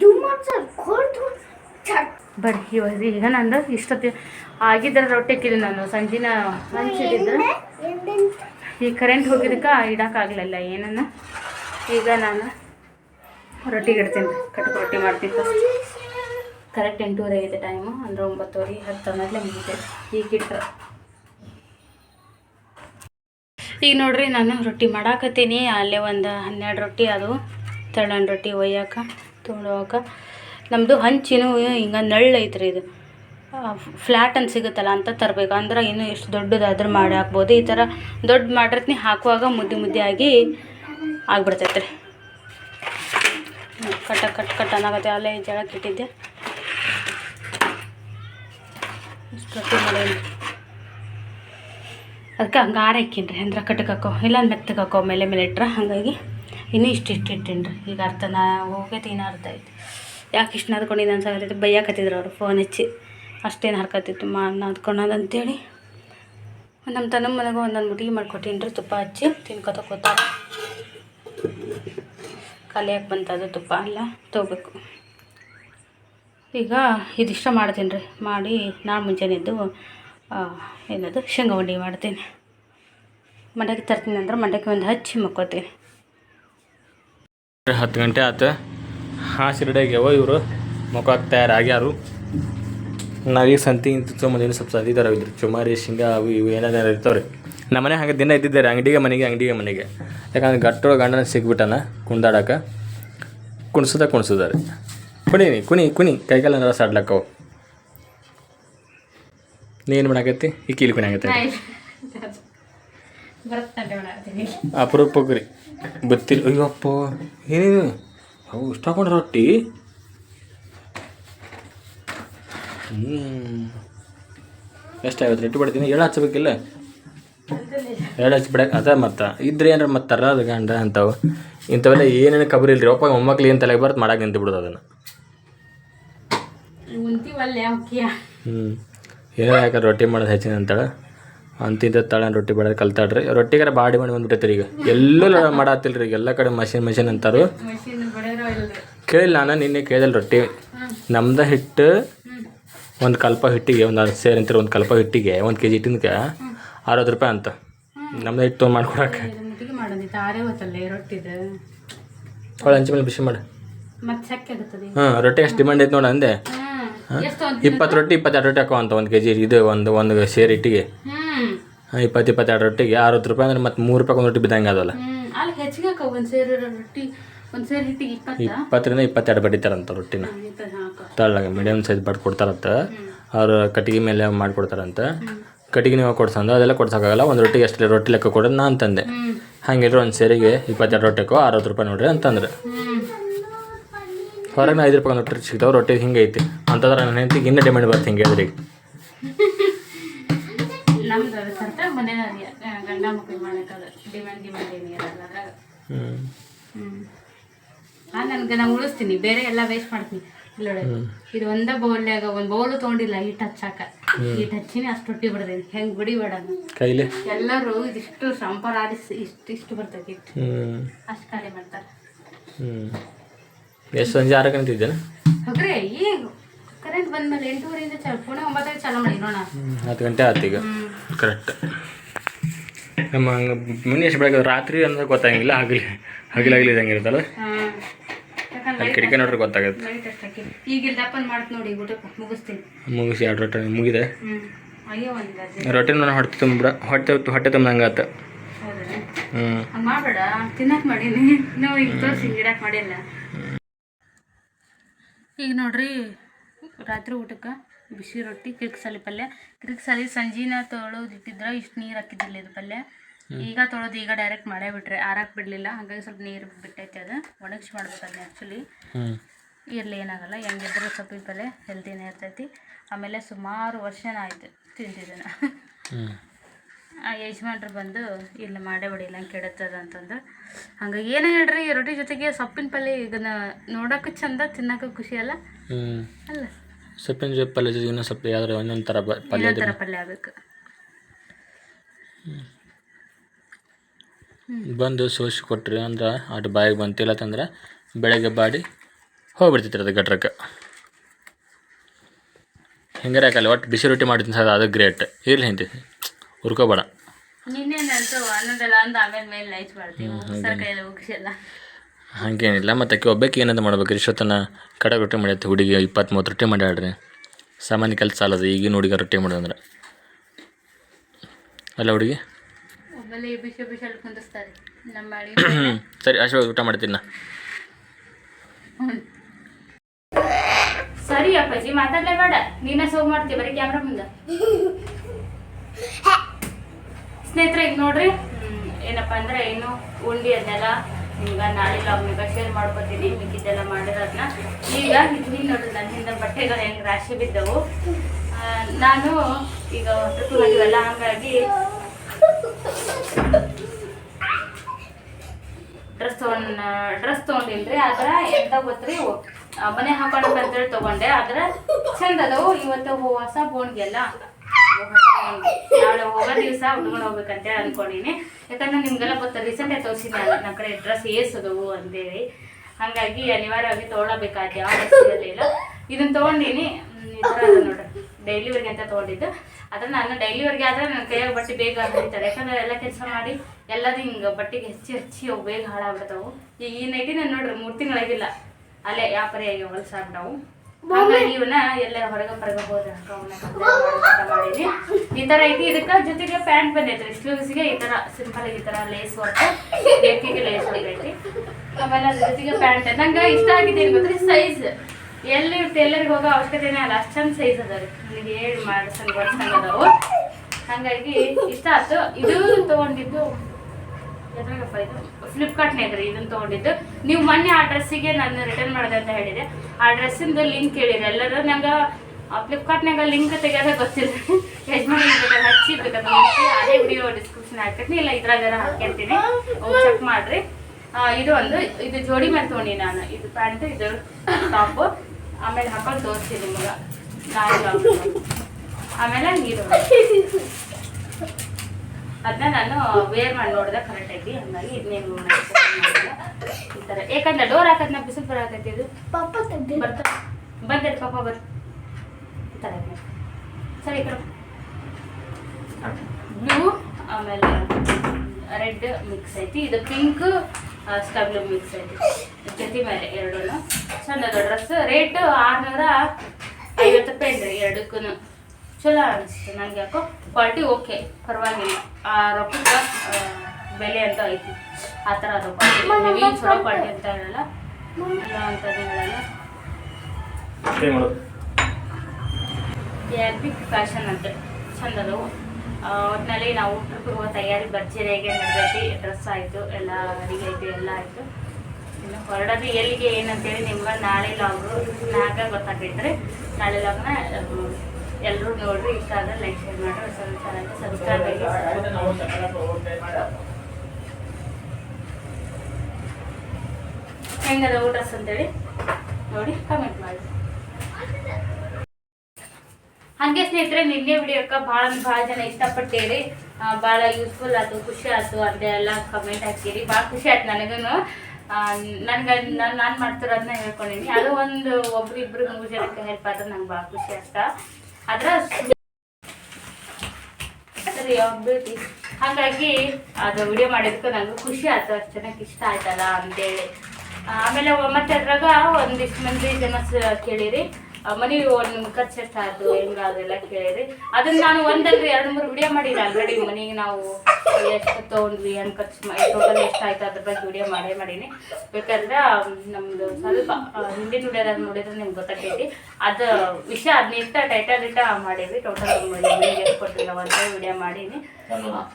ದುಮ್ಮನ್ ಸರ್ ಕೊಡ್ತು ಇವಾಗ ಈಗ ನಂದು ಇಷ್ಟೊತ್ತಿ ಆಗಿದ್ರೆ ರೊಟ್ಟಿ ಹಾಕಿದ್ದೀನಿ ನಾನು. ಸಂಜಿನ ಈ ಕರೆಂಟ್ ಹೋಗಿದ್ದಕ್ಕೆ ಇಡೋಕ್ಕಾಗಲಿಲ್ಲ. ಏನನ್ನ? ಈಗ ನಾನು ರೊಟ್ಟಿ ಇಡ್ತೀನಿ. ಕಟ್ಟು ರೊಟ್ಟಿ ಮಾಡ್ತೀನಿ ಫಸ್ಟ್ ಕರೆಕ್ಟ್ ಎಂಟೂವರೆ ಐತೆ ಟೈಮು ಅಂದ್ರೆ ಒಂಬತ್ತುವರೆ, ಹತ್ತು ಅನ್ನೋದ್ಲೆ ಮುಗಿತೆ ಈಗ ಈಗ ನೋಡ್ರಿ, ನಾನು ರೊಟ್ಟಿ ಮಾಡಾಕತ್ತೀನಿ. ಅಲ್ಲೇ ಒಂದು ಹನ್ನೆರಡು ರೊಟ್ಟಿ ಅದು. ತೆಳ್ಳನ ರೊಟ್ಟಿ ಒಯ್ಯಾಕ ತೊಳೋಕ ನಮ್ಮದು ಹಂಚಿನು ಹಿಂಗೆ ನಳ್ಳು ಐತ್ರಿ ಇದು. ಫ್ಲ್ಯಾಟ್ ಅಂತ ಸಿಗುತ್ತಲ್ಲ, ಅಂತ ತರಬೇಕು. ಅಂದ್ರೆ ಇನ್ನೂ ಎಷ್ಟು ದೊಡ್ಡದಾದ್ರೂ ಮಾಡಿ ಹಾಕ್ಬೋದು. ಈ ಥರ ದೊಡ್ಡ ಮಾಡಿರ್ತೀನಿ, ಹಾಕುವಾಗ ಮುದ್ದೆ ಮುದ್ದೆ ಆಗಿ ಆಗ್ಬಿಡ್ತೈತೆ ರೀ ಕಟ್ಟ, ಕಟ್ ಕಟ್ಟ ಅನ್ನಾಗತ್ತೆ ಅಲ್ಲೇ ಜಳಕ್ಕೆ ಇಟ್ಟಿದ್ದೆ ಇಷ್ಟು ರೊಟ್ಟಿ ಮಾಡೋಣ ಅದಕ್ಕೆ ಹಂಗೆ ಆರ ಹಾಕೀನಿ ಅಂದ್ರೆ ಕಟ್ಟಕ್ಕೆ ಇಲ್ಲ ಮೆತ್ತಗೆ ಹಾಕೋ ಮೇಲೆ ಮೇಲೆ ಇಟ್ರೆ ಹಾಗಾಗಿ ಇನ್ನೂ ಇಷ್ಟು ಇಷ್ಟು ಇಟ್ಟಿನ್ರಿ ಈಗ ಅರ್ಥ, ನಾ ಹೋಗೈತೆ ಇನ್ನೂ ಅರ್ಥ ಐತಿ. ಯಾಕೆ ಇಷ್ಟು ನಾದ್ಕೊಂಡಿದ್ದು ಅನ್ಸಾಕತ್ತೈತೆ? ಬೈಯಾಕತ್ತಿದ್ರು ಅವರು ಫೋನ್ ಹಚ್ಚಿ. ಅಷ್ಟೇನು ಹರ್ಕತ್ತಿತ್ತು, ಮಾ ನಾದ್ಕೊಳೋದು ಅಂತೇಳಿ ನಮ್ಮ ತನ್ನ ಮನೆಗೆ ಒಂದೊಂದು ಮುಟ್ಟಿಗೆ ಮಾಡ್ಕೊಟ್ಟೀನಿ ರೀ, ತುಪ್ಪ ಹಚ್ಚಿ ತಿನ್ಕೊತ ಕೂತಾರ. ಖಾಲಿಯಾಗಿ ಬಂತದು ತುಪ್ಪ? ಎಲ್ಲ ತೊಗೋಬೇಕು. ಈಗ ಇದಿಷ್ಟ ಮಾಡ್ತೀನಿ ರೀ. ಮಾಡಿ ನಾಳೆ ಮುಂಜಾನೆ ಇದ್ದು ಏನದು, ಶೇಂಗಾ ಉಂಡೆ ಮಾಡ್ತೀನಿ. ಮಂಡಕ್ಕಿ ತರ್ತೀನಿ ಅಂದ್ರೆ ಮಂಡಕ್ಕಿ ಒಂದು ಹಚ್ಚಿ ಮಕ್ಕೋತೀನಿ. ಹತ್ತು ಗಂಟೆ ಆತು. ಹಾಸಿ ರೆಡಿ ಆಗ್ಯಾವ ಇವರು. ಮುಖಕ್ಕೆ ತಯಾರಾಗ್ಯಾರು. ನಾವೀಗ ಸಂತಿ ಇಂತ ತೊಗೊಂಬಂದಿನಿ ಸ್ವಲ್ಪ ಸದಿದಾರ ಇದ್ರು. ಚುಮಾರಿ ಶೇಂಗಾ ಅವು ಇವು ಏನೇನು ಇರ್ತಾವೆ ರೀ ನಮ್ಮನೆ ಹಾಗೆ ದಿನ ಇದ್ದಿದ್ದಾರೆ ಅಂಗಡಿಗೆ ಮನೆಗೆ ಅಂಗಡಿಗೆ ಮನೆಗೆ. ಯಾಕಂದ್ರೆ ಗಟ್ಟೊಳಗೆ ಗಂಡನ ಸಿಗ್ಬಿಟ್ಟನ ಕುಂದಾಡಕ್ಕೆ. ಕುಣ್ಸದ ಕುಣ್ಸದ ಕುಣಿ ಕುಣಿ ಕುಣಿ. ಕೈಕಾಲ ನರ ಸಾಡ್ಲಕ್ಕವು ನೀ ಏನು ಮಾಡಾಕತ್ತಿ? ಈ ಕೀಲಿ ಕುಣಿ ಆಗತ್ತೆ ಭರತನಾಟ್ಯ ಮಾಡ್ತೀನಿ ಅಪರೂಪಕ್ಕೆ ರೀ ಗೊತ್ತಿಲ್ಲ ಅಯ್ಯಪ್ಪ ಏನಿದು ಅವು ಇಷ್ಟ ಹಾಕೊಂಡ್ರೆ ರೊಟ್ಟಿ? ಹ್ಞೂ ಎಷ್ಟಾಗುತ್ತೆ ರೊಟ್ಟಿ ಬಿಡ್ತೀನಿ? ಎರಡು ಹಚ್ಚಬೇಕಿಲ್ಲ? ಎರಡು ಹಚ್ಚಿ ಬಿಡಕ್ಕೆ ಅದ ಮತ್ತೆ. ಇದ್ರೆ ಏನಾರ ಮತ್ತೆ ತರೋದು ಗಂಡ ಅಂಥವು ಇಂಥವೆಲ್ಲ ಏನೇನು ಕಬರಿ ಇಲ್ರಿ ಒಪ್ಪ ಮೊಮ್ಮಕ್ಳು ಏನು ತಲೆಗೆ ಬರ್ತು ಮಾಡಕ್ಕೆ ನಿಂತು ಬಿಡೋದು ಅದನ್ನು. ಉಂತೀವಲ್ಲ ಅವಕ್ಕಿಯ ಹ್ಞೂ ಏನೋ ಯಾಕೆ ರೊಟ್ಟಿ ಮಾಡೋದು ಹೆಚ್ಚಿನ ಅಂತಾಳೆ? ಅಂತಿಂತ ತಳ ರೊಟ್ಟಿ ಮಾಡೋದು ಕಲ್ತಾಡ್ರಿ ರೊಟ್ಟಿಗಾರ ಬಾಡಿ ಮಾಡಿ ಬಂದ್ಬಿಟ್ಟೈತೆ ಈಗ. ಎಲ್ಲೂ ಮಾಡತ್ತಿಲ್ಲ ರೀ ಎಲ್ಲ ಕಡೆ ಮಷಿನ್ ಮಷಿನ್ ಅಂತಾರು. ಕೇಳಿಲ್ಲ ನಾನು ನಿನ್ನೆ ಕೇಳಿದಲ್ಲ ರೊಟ್ಟಿ. ನಮ್ದ ಹಿಟ್ಟು ಒಂದು ಕಲ್ಪ ಹಿಟ್ಟಿಗೆ ಒಂದು ಸೇರ್ ಅಂತೀರ ಒಂದು ಕಲ್ಪ ಹಿಟ್ಟಿಗೆ ಒಂದು ಕೆ ಜಿ ಹಿಟ್ಟಿನಕ್ಕೆ ಅರವತ್ತು ರೂಪಾಯಿ ಅಂತ. ನಮ್ದು ಹಿಟ್ಟು ತೊಗೊಂಡು ಮಾಡ್ಕೊಡಕ್ಕೆ ಅವಳು ಹಂಚಿ ಮೇಲೆ ಬಿಸಿ ಮಾಡಿ. ಹಾಂ ರೊಟ್ಟಿ ಅಷ್ಟು ಡಿಮಾಂಡ್ ಐತೆ ನೋಡಿ ಅಂದೆ. ಇಪ್ಪತ್ತು ರೊಟ್ಟಿ ಇಪ್ಪತ್ತೆರಡು ರೊಟ್ಟಿ ಹಾಕೋ ಅಂತ ಒಂದು ಕೆ ಜಿ ಇದು ಒಂದು ಒಂದು ಸೇರಿಟ್ಟಿಗೆ ಇಪ್ಪತ್ತು ಇಪ್ಪತ್ತೆರಡು ರೊಟ್ಟಿಗೆ. ಅರವತ್ತು ರೂಪಾಯಿ ಅಂದ್ರೆ ಮತ್ತೆ ಮೂರು ರೂಪಾಯಿ ಒಂದು ರೊಟ್ಟಿ ಬಿದ್ದಂಗೆ ಅದಲ್ಲ ಇಪ್ಪತ್ತರಿಂದ ಇಪ್ಪತ್ತೆರಡು ಬಡಿತಾರಂತ ರೊಟ್ಟಿನ. ತಳ್ಳಾಗ ಮೀಡಿಯಮ್ ಸೈಜ್ ಬಡ್ ಕೊಡ್ತಾರಂತ ಅವ್ರು ಕಟ್ಟಿಗೆ ಮೇಲೆ ಮಾಡಿಕೊಡ್ತಾರಂತ. ಕಟ್ಟಿಗೆ ನೀವು ಕೊಡ್ಸಂದು ಅದೆಲ್ಲ ಕೊಡ್ಸೋಕ್ಕಾಗಲ್ಲ. ಒಂದು ರೊಟ್ಟಿಗೆ ಎಷ್ಟು ರೊಟ್ಟಿ ಲೆಕ್ಕ ಕೊಡೋದು ನಾನು ತಂದೆ. ಹಂಗಿದ್ರೆ ಒಂದು ಸೇರಿಗೆ ಇಪ್ಪತ್ತೆರಡು ರೊಟ್ಟಿಕೋ ಅರವತ್ತು ರೂಪಾಯಿ ನೋಡ್ರಿ ಅಂತಂದ್ರೆ. ಹೊರಗೆ ಐದು ರೂಪಾಯಿ ಒಂದು ರೊಟ್ಟಿ ಸಿಗ್ತಾವೆ ರೊಟ್ಟಿ ಹಿಂಗೆ ಐತಿ. ಅಂತಂದ್ರೆ ನನ್ನ ಹೆಂಡತಿಗೆ ಇನ್ನೂ ಡಿಮ್ಯಾಂಡ್ ಬರ್ತೀನಿ ಹಿಂಗೆ ಹೇಳಿದ್ರಿ ನಮ್ದು ಅದು ಕರ್ತ ಮನೆ ಗಂಡ ಮಕ್ಕಳು ಮಾಡೋಕ್ಕದ ಡಿಮ್ಯಾಂಡ್ ಡಿಮ್ಯಾಂಡ್ ಇರಲ್ಲ ಅದ್ರಾಗ. ಆ ನನಗೆ ನಾನು ಉಳಿಸ್ತೀನಿ ಬೇರೆ ಎಲ್ಲ ವೇಸ್ಟ್ ಮಾಡ್ತೀನಿ. ಇಲ್ಲ ಇದು ಒಂದೇ ಬೌಲ್ಯಾಗ ಒಂದು ಬೌಲು ತೊಗೊಂಡಿಲ್ಲ ಹಿಟ್ಟು ಹಚ್ಚಾಕ. ಹಿಟ್ ಹಚ್ಚಿನಿ ಅಷ್ಟು ರೊಟ್ಟಿ ಬಿಡ್ತೀನಿ ಹೆಂಗೆ ಬಿಡಿಬೇಡ ಕೈಲಿ? ಎಲ್ಲರೂ ಇದಿಷ್ಟು ಸಂಪರ್ ಆಡಿಸಿ ಇಷ್ಟು ಇಷ್ಟು ಬರ್ತೈತಿ. ಹ್ಞೂ ಅಷ್ಟು ಖಾಲಿ ಮಾಡ್ತಾರೆ. ಎಷ್ಟು ಸಂಜೆ ಆರಕ್ಕೆ ನಿಂತಿದ್ದೇನೆ? ಹೋಗ್ರಿ ಈಗ ಕರೆಂಟ್ ಬಂದ್ಮೇಲೆ ಎಂಟೂವರೆಯಿಂದ ಚಾಲು ಪುಣೆ ಒಂಬತ್ತಕ್ಕೆ ಚಾಲು ಮಾಡಿ ನೋಡೋಣ. ಹತ್ತು ಗಂಟೆ ಆಯ್ತು ಈಗ. ಕರೆಕ್ಟ್ ನಮ್ಮ ಹಂಗೆ ಮನೆ ಎಷ್ಟು ಬೆಳಗ್ಗೆ ರಾತ್ರಿ ಅಂದ್ರೆ ಗೊತ್ತಾಗಿಲ್ಲ ಹಗಲಿ ಹಗಲಾಗಲಿ ಇದಂಗೆ ಇರುತ್ತಲ್ಲ? ಅಲ್ಲಿ ಕಿಟಕಿ ನೋಡ್ರಿ ಗೊತ್ತಾಗುತ್ತೆ. ಈಗ ಇಲ್ಲಿ ದಪ್ಪನ್ ಮಾಡ್ತು ನೋಡಿ ಊಟಕ್ಕೆ ಮುಗಿಸ್ತೀನಿ. ಮುಗಿಸಿ ಎರಡು ರೊಟ್ಟಿ ಮುಗಿದೆ. ಹ್ಞೂ ಅಯ್ಯೋ ಒಂದು ರೊಟ್ಟಿ ನಾನು ಹೊಟ್ಟೆ ತುಂಬಿಡ ಹೊಟ್ಟೆ ಹೊಟ್ಟೆ ತುಂಬ್ದಂಗೆ ಆತ ಹೌದಾ ಹ್ಞೂ ಮಾಡಬೇಡ ತಿನ್ನಕ್ಕೆ ಮಾಡೀನಿ ನಾವು ಈಗ ತೋರಿಸಿ ಗಿಡಕ್ಕೆ ಮಾಡಿಲ್ಲ. ಈಗ ನೋಡ್ರಿ ರಾತ್ರಿ ಊಟಕ್ಕೆ ಬಿಸಿ ರೊಟ್ಟಿ ಕಿರಿಕ್ಸಾಲಿ ಪಲ್ಯ. ಕಿರಿಕ್ಸಾಲಿ ಸಂಜಿನ ತೊಳೋದಿಟ್ಟಿದ್ರೆ ಇಷ್ಟು ನೀರು ಹಾಕಿದ್ದಿಲ್ಲ ಇದು ಪಲ್ಯ. ಈಗ ತೊಳೋದು ಈಗ ಡೈರೆಕ್ಟ್ ಮಾಡೇ ಬಿಟ್ರೆ ಆರಾಕ್ ಬಿಡಲಿಲ್ಲ. ಹಾಗಾಗಿ ಸ್ವಲ್ಪ ನೀರು ಬಿಟ್ಟೈತೆ ಅದು. ಒಣಗಿಸಿ ಮಾಡ್ಬೇಕು ಆ್ಯಕ್ಚುಲಿ ಇರಲಿ ಏನಾಗಲ್ಲ. ಹೆಂಗಿದ್ರೆ ಸೊಪ್ಪಿನ ಪಲ್ಯ ಹೆಲ್ತಿನೇ ಇರ್ತೈತಿ. ಆಮೇಲೆ ಸುಮಾರು ವರ್ಷನ ಆಯ್ತು ಆ ಯಜಮಾನ್ರು ಬಂದು ಇಲ್ಲ ಮಾಡೇ ಬಿಡಿಲ್ಲ ಹಂಗೆ ಕೆಡತ್ತದ ಅಂತಂದು. ಹಂಗೆ ಏನೇ ಹೇಳ್ರಿ ಈ ರೊಟ್ಟಿ ಜೊತೆಗೆ ಸೊಪ್ಪಿನ ಪಲ್ಯ ಇದನ್ನ ನೋಡೋಕೆ ಚಂದ ತಿನ್ನೋಕೆ ಖುಷಿ ಅಲ್ಲ? ಅಲ್ಲ. ಸೊಪ್ಪಿನ ಜೊತೆ ಪಲ್ಯ ಜೊತೆ ಸೊಪ್ಪು ಯಾವ್ದಾರು ಒಂದೊಂದು ಥರ ಪಲ್ಯ ಇನ್ನೊಂದ್ ಥರ ಪಲ್ಯ ಆಗಬೇಕು. ಬಂದು ಸೋಸಿ ಕೊಟ್ರಿ ಅಂದ್ರೆ ಅದು ಬಾಯಿಗೆ ಬಂತಿಲ್ಲ ತಂದ್ರೆ ಬೆಳಗ್ಗೆ ಬಾಡಿ ಹೋಗ್ಬಿಡ್ತೈತಿ ಅದು ಗಟ್ರಕ್ಕೆ. ಹಿಂಗಾರೆ ಯಾಕಲ್ಲ ಒಟ್ಟು ಬಿಸಿ ರೊಟ್ಟಿ ಸರ್ ಅದು ಗ್ರೇಟ್. ಇರಲಿ ಹಿಂತಿ ಹುರ್ಕೋಬೇಡ. ನಿನ್ನೇನಂತೂ ಅನ್ನೋದೆಲ್ಲ ಅಂದ ಆಮೇಲೆ ಮೇಲೆ ಲೈಚ್ ಮಾಡ್ತೀವಿ. ಉಪ್ಸರ ಕೈಯಲ್ಲಿ ಉಗ್ಸಲ್ಲ. ಹಾಗೇನಿಲ್ಲ ಮತ್ತು ಅಕ್ಕಿ ಒಬ್ಬಕ್ಕೆ ಏನಂತ ಮಾಡ್ಬೇಕು ಇಷ್ಟೊತ್ತನ ಕಡೆ ರೊಟ್ಟಿ ಮಾಡೈತೆ ಹುಡುಗಿ ಇಪ್ಪತ್ತು ಮೂವತ್ತು ರೊಟ್ಟಿ ಮಾಡ್ಯಾಳ್ರಿ ಸಾಮಾನ್ಯ ಕೆಲಸ ಸಾಲದು ಈಗಿನ ಹುಡುಗ ರೊಟ್ಟಿ ಮಾಡೋದಂದ್ರೆ ಅಲ್ಲ ಹುಡುಗಿ? ಬಿಸಿ ಕುಂದಿಸ್ತಾರೆ ನಮ್ಮ ಸರಿ ಅಶ್ವ ಊಟ ಮಾಡ್ತೀನಿ ನಾ. ಸರಿ ಅಪ್ಪಾಜಿ ಮಾತಾಡಲೇ ಬೇಡ. ನೀನೇ ಸೋಗ್ ಮಾಡ್ತೀವಿ ಬರೀ ಕ್ಯಾಮ್ರಾ ಮುಂದೆ. ಸ್ನೇಹಿತರೆ, ಈಗ ನೋಡ್ರಿ ಏನಪ್ಪ ಅಂದ್ರೆ ಇನ್ನು ಉಂಡಿ ಅದನ್ನೆಲ್ಲ ನಿಮ್ಗೆ ನಾಳೆ ಲಾಗ್ನಾಗ ಶೇರ್ ಮಾಡ್ಕೊತೀನಿ, ಮಿಕ್ಕಿದ್ದೆಲ್ಲ ಮಾಡಿರೋದನ್ನ ಈಗ ಹಿಂದಿನ ನೋಡ್ರಿ, ನನ್ನ ಹಿಂದೆ ಬಟ್ಟೆಗಳು ಹೆಂಗೆ ರಾಶಿ ಬಿದ್ದವು. ನಾನು ಈಗ ಟ್ರಿಪ್ ಮಾಡಿವಲ್ಲ ಹಾಗಾಗಿ ಡ್ರೆಸ್ ತೊಗೊಂಡ್, ಡ್ರೆಸ್ ತೊಗೊಂಡಿಲ್ರಿ, ಆದ್ರ ಎಂತ ಗೊತ್ತ್ರಿ ಮನೆ ಹಾಕೊಳಕ್ ಅಂತೇಳಿ ತಗೊಂಡೆ, ಆದ್ರ ಚಂದ ಅದಾವು. ಇವತ್ತು ಹೊಸ ಬೋನ್ಗೆಲ್ಲ ನಾಳೆ ಹೋಗೋ ದಿವಸ ಉಟ್ಕೊಂಡು ಹೋಗ್ಬೇಕಂತೇಳಿ ಅನ್ಕೊಂಡಿನಿ. ಯಾಕಂದ್ರೆ ನಿಮ್ಗೆಲ್ಲ ಗೊತ್ತ ರೀಸೆಂಟ್ ಆಗಿ ತೋರಿಸಿದ್ದೆ ನನ್ನ ಕಡೆ ಡ್ರೆಸ್ ಏಸ್ ಅದಾವು ಅಂತೇಳಿ. ಹಂಗಾಗಿ ಅನಿವಾರ್ಯವಾಗಿ ತೊಗೊಳಬೇಕಾದ ಯಾವ ಡ್ರೆಸ್ ಇರಲಿಲ್ಲ ಇದನ್ನ ತೊಗೊಂಡಿನಿ. ಈ ಥರ ನೋಡ್ರಿ. ಡೈಲಿ ವೇರ್ಗೆ ಅಂತ ತೊಗೊಂಡಿದ್ದು. ಆದ್ರೆ ನಾನು ಡೈಲಿ ಆದರೆ ನನ್ನ ಕೈಯಾಗ ಬಟ್ಟೆ ಬೇಗ ಹರಿತಾರೆ. ಯಾಕಂದ್ರೆ ಎಲ್ಲ ಕೆಲಸ ಮಾಡಿ ಎಲ್ಲದು ಹಿಂಗೆ ಬಟ್ಟೆಗೆ ಹೆಚ್ಚಿ ಹೆಚ್ಚಿ ಅವು ಬೇಗ ಹಾಳಾಗ್ಬಿಡ್ತಾವು. ಈಗ ಈ ನಾನು ನೋಡ್ರಿ, ಮೂರು ತಿಂಗಳಾಗಿಲ್ಲ. ಅಲ್ಲೇ ವ್ಯಾಪಾರಿಯಾಗಿ ಹೊಲಸಾಗ್ಬಿಡವು ಹಾಗಾಗಿ ಇವನ್ನ ಎಲ್ಲ ಹೊರಗೆ ಹೊರಗೆ ಹೋದ್ರೆ ಮಾಡೀನಿ ಈ ತರ ಐತಿ. ಇದಕ್ಕ ಜೊತೆಗೆ ಪ್ಯಾಂಟ್ ಬಂದೈತ್ರಿ. ಸ್ಲೀವ್ಸ್ಗೆ ಈ ತರ ಸಿಂಪಲ್ ಈ ತರ ಲೇಸ್ ವರ್ಕ್ ಬೇಕಿಗೆ ಲೇಸ್ ವರ್ಕ್ ಐತಿ. ಆಮೇಲೆ ಅದ್ರ ಜೊತೆಗೆ ಪ್ಯಾಂಟ್. ನಂಗೆ ಇಷ್ಟ ಆಗಿದೆ ಏನು ಗೊತ್ತ್ರಿ? ಸೈಜ್ ಎಲ್ಲಿ ಟೇಲರ್ಗೆ ಹೋಗೋ ಅವಶ್ಯಕತೆನೇ ಅಲ್ಲ ಅಷ್ಟು ಚಂದ ಸೈಜ್ ಅದ ರೀ. ನನಗೆ ಹೇಳಿ ಮಾಡ್ಸಂಗ್, ಬರ್ಸಂಗ್ ಅದಾವು. ಹಂಗಾಗಿ ಇಷ್ಟ ಆಯ್ತು ಇದು ತಗೊಂಡಿದ್ದು ಎದ್ರಾಗಪ್ಪ ಇದು ರೀ ಇದನ್ನ ತಗೊಂಡಿದ್ದು. ನೀವು ಮೊನ್ನೆ ಆ ಡ್ರೆಸ್ಸಿಗೆ ನಾನು ರಿಟರ್ನ್ ಮಾಡಿದೆ ಅಂತ ಹೇಳಿದೆ. ಆ ಡ್ರೆಸ್ಸಿಂದು ಲಿಂಕ್ ಕೇಳಿರಿ. ಎಲ್ಲರೂ ನಂಗೆ ಫ್ಲಿಪ್ಕಾರ್ಟ್ನಾಗ ಲಿಂಕ್ ತೆಗೆಯೋದ ಗೊತ್ತಿಲ್ಲ. ಯಜಮಾನಿ ಹಚ್ಚಿ ಅದೇ ವಿಡಿಯೋ ಡಿಸ್ಕ್ರಿಪ್ಷನ್ ಹಾಕಿರ್ತೀನಿ ಇಲ್ಲ ಇದ್ರಾಗ ಹಾಕಿರ್ತೀನಿ ಚೆಕ್ ಮಾಡ್ರಿ. ಇದು ಒಂದು, ಇದು ಜೋಡಿ ಮೇಲೆ ತೊಗೊಂಡಿ ನಾನು. ಇದು ಪ್ಯಾಂಟ್ ಇದು ಟಾಪು ಆಮೇಲೆ ಹಾಕೊಂಡು ತೋರಿಸ್ತೀನಿ ನಿಮ್ಗೆ. ಆಮೇಲೆ ಇದು ಅದನ್ನ ನಾನು ವೇರ್ ಮಾಡಿ ನೋಡಿದೆ ಕರೆಕ್ಟ್ ಐತಿ ಹಂಗಾಗಿ ಇದನ್ನೇನು ಈ ಥರ ಯಾಕಂದ್ರೆ ಡೋರ್ ಹಾಕೋದ್ನ ಬಿಸಿಲು ಬರಾಕೈತಿ ಇದು? ಪಾಪ ತೆಗ್ದು ಬರ್ತಾ. ಬಂದಿರಿ ಪಾಪ ಬರ್ ಈ ಥರ. ಸರಿ ಕಡೆ ಬ್ಲೂ ಆಮೇಲೆ ರೆಡ್ ಮಿಕ್ಸ್ ಐತಿ ಇದು ಪಿಂಕ್ ಸ್ಕೈ ಬ್ಲೂ ಮಿಕ್ಸ್ ಐತಿ ಜೊತೆ ಮೇಲೆ ಎರಡೂ ಚಂದದ ಡ್ರೆಸ್ ರೇಟ್ ಆರ್ನೂರ ಐವತ್ತು ರೂಪಾಯಿ ರೀ ಎರಡಕ್ಕೂ ಚಲೋ ಅನಿಸ್ತು ನನಗೆ ಯಾಕೋ? ಕ್ವಾಲಿಟಿ ಓಕೆ ಪರವಾಗಿಲ್ಲ. ಆ ರೊಕ್ಕ ಬೆಲೆ ಅಂತ ಐತಿ. ಆ ಥರ ಅದು ಕ್ವಾಲಿಟಿ ಚಲೋ ಕ್ವಾಲಿಟಿ ಅಂತ ಹೇಳಲ್ಲ. ಇಲ್ಲ ಅಂತದ್ದು ಹೇಳಲ್ಲ. ಎಪಿಕ್ ಫ್ಯಾಷನ್ ಅಂತ. ಚಂದ ಅದಾವು. ಒಟ್ಟಿನಲ್ಲಿ ನಾವು ಹುಟ್ಟಿರುವ ಹೋಗೋ ತಯಾರಿ ಭರ್ಜರಿಯಾಗಿ ನಡೆದೈತಿ. ಡ್ರೆಸ್ ಆಯಿತು ಎಲ್ಲ ಅಡಿಗೆ ಆಯಿತು ಎಲ್ಲ ಆಯಿತು. ಇನ್ನು ಹೊರಡೋದು ಎಲ್ಲಿಗೆ ಏನಂತೇಳಿ ನಿಮ್ಗೆ ನಾಳೆ ಲಾಗು ನಾಗ ಗೊತ್ತಾಗೈತ್ರಿ. ನಾಳೆ ಲಾಗ್ನ ಎಲ್ಲರೂ ನೋಡ್ರಿ ಇಷ್ಟ ಆದರೆ ಲೈಕ್ ಶೇರ್ ಮಾಡ್ರಿ ಸಬ್ಸ್ಕ್ರೈಬ್ ಆಗಿ ಹೆಂಗದ ಊಟ ಅಂತೇಳಿ? ನೋಡಿ ಕಮೆಂಟ್ ಮಾಡಿ. ಹಂಗೆ ಸ್ನೇಹಿತರೆ, ನಿನ್ನೆ ವಿಡಿಯೋಕ್ಕೆ ಭಾಳ ಭಾಳ ಜನ ಇಷ್ಟಪಟ್ಟಿರಿ. ಭಾಳ ಯೂಸ್ಫುಲ್ ಆಯ್ತು, ಖುಷಿ ಆಯ್ತು ಅಂತ ಎಲ್ಲ ಕಮೆಂಟ್ ಹಾಕಿರಿ. ಭಾಳ ಖುಷಿ ಆಯ್ತು ನನಗೂ ನನ್ಗೆ, ನಾನು ನಾನು ಮಾಡ್ತಿರೋದನ್ನ ಹೇಳ್ಕೊಂಡಿನಿ. ಅದು ಒಂದು ಒಬ್ರು ಇಬ್ರು ಮೂರು ಜನಕ್ಕೆ ಹೆಲ್ಪ್ ಆದ್ರೆ ನಂಗೆ ಭಾಳ ಖುಷಿ ಆಗ್ತ. ಸರಿ ಬ್ಯೂಟಿ ಹಾಗಾಗಿ, ಅದು ವಿಡಿಯೋ ಮಾಡಿದಕ್ಕೆ ನನಗೂ ಖುಷಿ ಆಯ್ತು. ಅಷ್ಟು ಚೆನ್ನಾಗಿ ಇಷ್ಟ ಆಯ್ತಲ್ಲ ಅಂತೇಳಿ. ಆಮೇಲೆ ಮತ್ತೆ ಅದ್ರಾಗ ಒಂದಿಷ್ಟು ಮಂದಿ ಜನ ಕೇಳಿರಿ. ಮನೆ ಒಂದು ಖರ್ಚು ಎಷ್ಟಾಯ್ತು ಹೆಂಗ ಅದೆಲ್ಲ ಕೇಳಿದ್ರಿ. ಅದನ್ನ ನಾನು ಒಂದಲ್ರಿ, ಎರಡು ಮೂರು ವಿಡಿಯೋ ಮಾಡಿಲ್ಲ ಆಲ್ರೆಡಿ ಮನೆಗೆ ನಾವು ಎಷ್ಟು ತಗೊಂಡ್ವಿ, ಏನು ಖರ್ಚು ಟೋಟಲ್ ಎಷ್ಟಾಯ್ತು ಅದ್ರ ಬಗ್ಗೆ ವಿಡಿಯೋ ಮಾಡೇ ಮಾಡೀನಿ. ಬೇಕಂದ್ರೆ ನಮ್ದು ಸ್ವಲ್ಪ ಹಿಂದಿನ ವಿಡಿಯೋದಾಗ ನೋಡಿದ್ರೆ ನಿಮ್ಗೆ ಗೊತ್ತಾಗ್ತೈತಿ. ಅದು ವಿಷಯ ಅದನ್ನಿಂತ ಟೈಟಲ್ ಇಟ್ಟ ಮಾಡೀವಿ ಟೋಟಲ್ ಎಷ್ಟು ಕೊಟ್ಟಿಲ್ಲ ಒಂದು ವಿಡಿಯೋ ಮಾಡೀನಿ.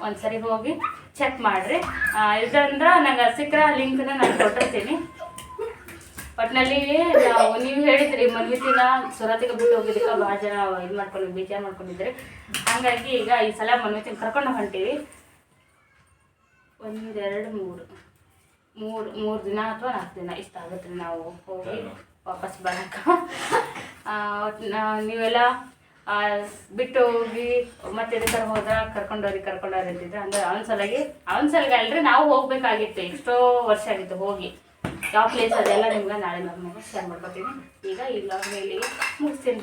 ಒಂದ್ಸರಿ ಹೋಗಿ ಚೆಕ್ ಮಾಡ್ರಿ. ಇದಂದ್ರ ನಂಗೆ ಸಿಕ್ಕರ ಲಿಂಕ್ನ ನಾನು ಕೊಟ್ಟಿರ್ತೀನಿ. ಒಟ್ನಲ್ಲಿ ನಾವು ನೀವು ಹೇಳಿದ್ರಿ ಮನ್ವಿತಿನ ಸುರತಿಗೆ ಬಿಟ್ಟು ಹೋಗಿದ್ದಕ್ಕೆ ಭಾಳ ಜನ ಇದು ಮಾಡ್ಕೊಂಡು ಬೇಜಾರು ಮಾಡ್ಕೊಂಡಿದ್ರಿ. ಹಂಗಾಗಿ ಈಗ ಈ ಸಲ ಮನ್ವಿತಿನ ಕರ್ಕೊಂಡು ಹೊಂಟೀವಿ. ಒಂದೆರಡು ಮೂರು. ಮೂರು ಮೂರು ದಿನ ಅಥವಾ ನಾಲ್ಕು ದಿನ ಇಷ್ಟ ಆಗುತ್ತೆ ನಾವು ಹೋಗಿ ವಾಪಸ್ ಬರಕ ನೀವೆಲ್ಲ ಬಿಟ್ಟು ಹೋಗಿ ಮತ್ತೆ ಇದೇ ಥರ ಹೋದ್ರ ಕರ್ಕೊಂಡೋರಿ ಕರ್ಕೊಂಡವ್ರಿ ಅಂತಿದ್ರೆ ಅಂದ್ರೆ ಅವನ ಸಲಗಿ ಅವನ ಸಲಗಿ ಅಲ್ರಿ ನಾವು ಹೋಗ್ಬೇಕಾಗಿತ್ತು. ಎಷ್ಟೋ ವರ್ಷ ಆಗಿತ್ತು ಹೋಗಿ. ಯಾವ ಪ್ಲೇಸ್ ಅದೆಲ್ಲ ನಿಮ್ಗೆ ನಾಳೆ ನಾನು ಶೇರ್ ಮಾಡ್ಕೊತೀನಿ. ಈಗ ಈ ಲಾಗ್ ಮೇಲೆ ಮುಗಿಸ್ತೀನಿ